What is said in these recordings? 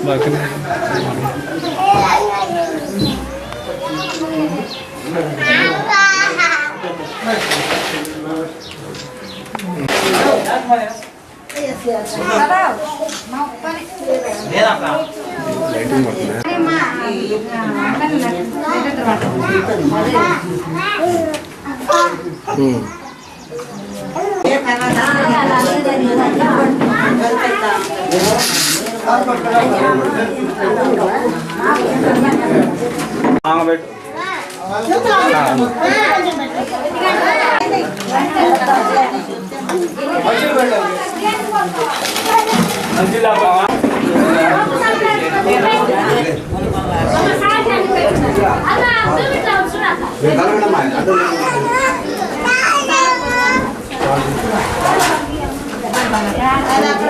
బాగానే లైటింగ్ పడుతుందా ఆంగబెట్టు అలా అక్కడ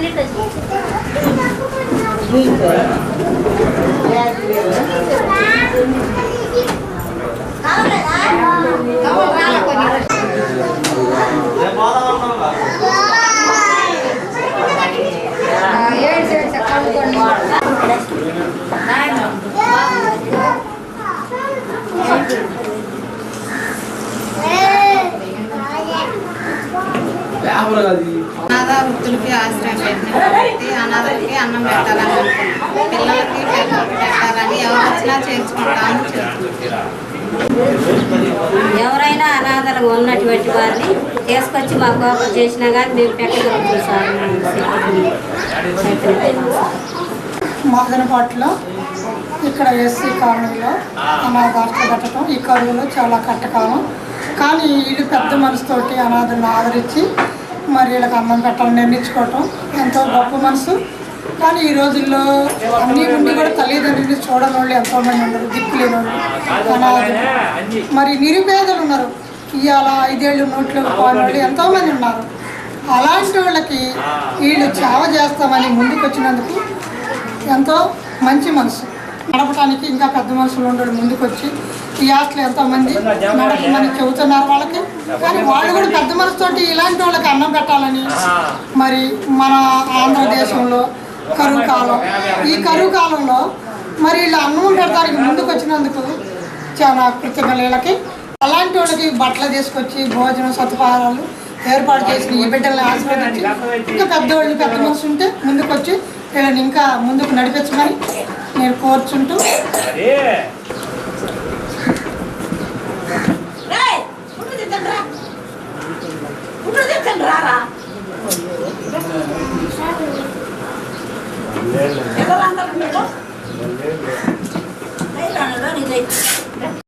Peynir de. Peynir de. అనాథ వృత్తులకి ఆశ్రయం పెట్టిన అనాథలకి అన్నం పెట్టాలని అనుకున్నాం పిల్లలకి పెట్టాలని ఎవరు వచ్చినా చేర్చుకుంటామని చెప్తున్నాం. ఎవరైనా అనాథలుగా ఉన్నటువంటి వారిని తీసుకొచ్చి మా కోపం చేసినా కానీ మేము పెట్టగలుగుతాం సార్. మదనపాటులో ఇక్కడ ఎస్సీ కాలనీలో అనాథాశ్రమ పెట్టడం ఈ కరువులో చాలా కట్టకాలం కానీ వీళ్ళు పెద్ద మనసుతోటి అనాథలను ఆదరించి మరి వీళ్ళకి అన్నం పెట్టాలని నిర్ణయించుకోవటం ఎంతో గొప్ప మనసు. కానీ ఈ రోజుల్లో అన్నీ ఉండి కూడా తల్లిదండ్రులు చూడని వాళ్ళు ఎంతోమంది ఉన్నారు దిక్కులేని వాళ్ళు. అనాథలు మరి నిరుపేదలు ఉన్నారు. ఇవాళ ఐదేళ్ళు నోట్లో పోయిన వాళ్ళు ఎంతోమంది ఉన్నారు. అలాంటి వాళ్ళకి వీళ్ళు చావ చేస్తామని ముందుకు వచ్చినందుకు ఎంతో మంచి మనసు. నడపడానికి ఇంకా పెద్ద మనుషులు ఉండడు ముందుకు వచ్చి ఈ హాస్టల్ ఎంతో మంది నడపమని చెబుతున్నారు వాళ్ళకి. కానీ వాళ్ళు కూడా పెద్ద మనసుతోటి ఇలాంటి వాళ్ళకి అన్నం పెట్టాలని మరి మన ఆంధ్రదేశంలో కరువు కాలం. ఈ కరువు కాలంలో మరి వీళ్ళు అన్నం పెడతానికి ముందుకు వచ్చినందుకు చాలా కృతజ్ఞతలు వీళ్ళకి అలాంటి వాళ్ళకి బట్టలు తీసుకొచ్చి భోజనం సదుపాయాలు ఏర్పాటు చేసిన ఈ బిడ్డల్ని ఆశీర్వదించి ఇంకా పెద్దవాళ్ళు పెద్ద మనసు ఉంటే ముందుకు వచ్చి వీళ్ళని ఇంకా ముందుకు నడిపించమని నేను కోరుచుంటూ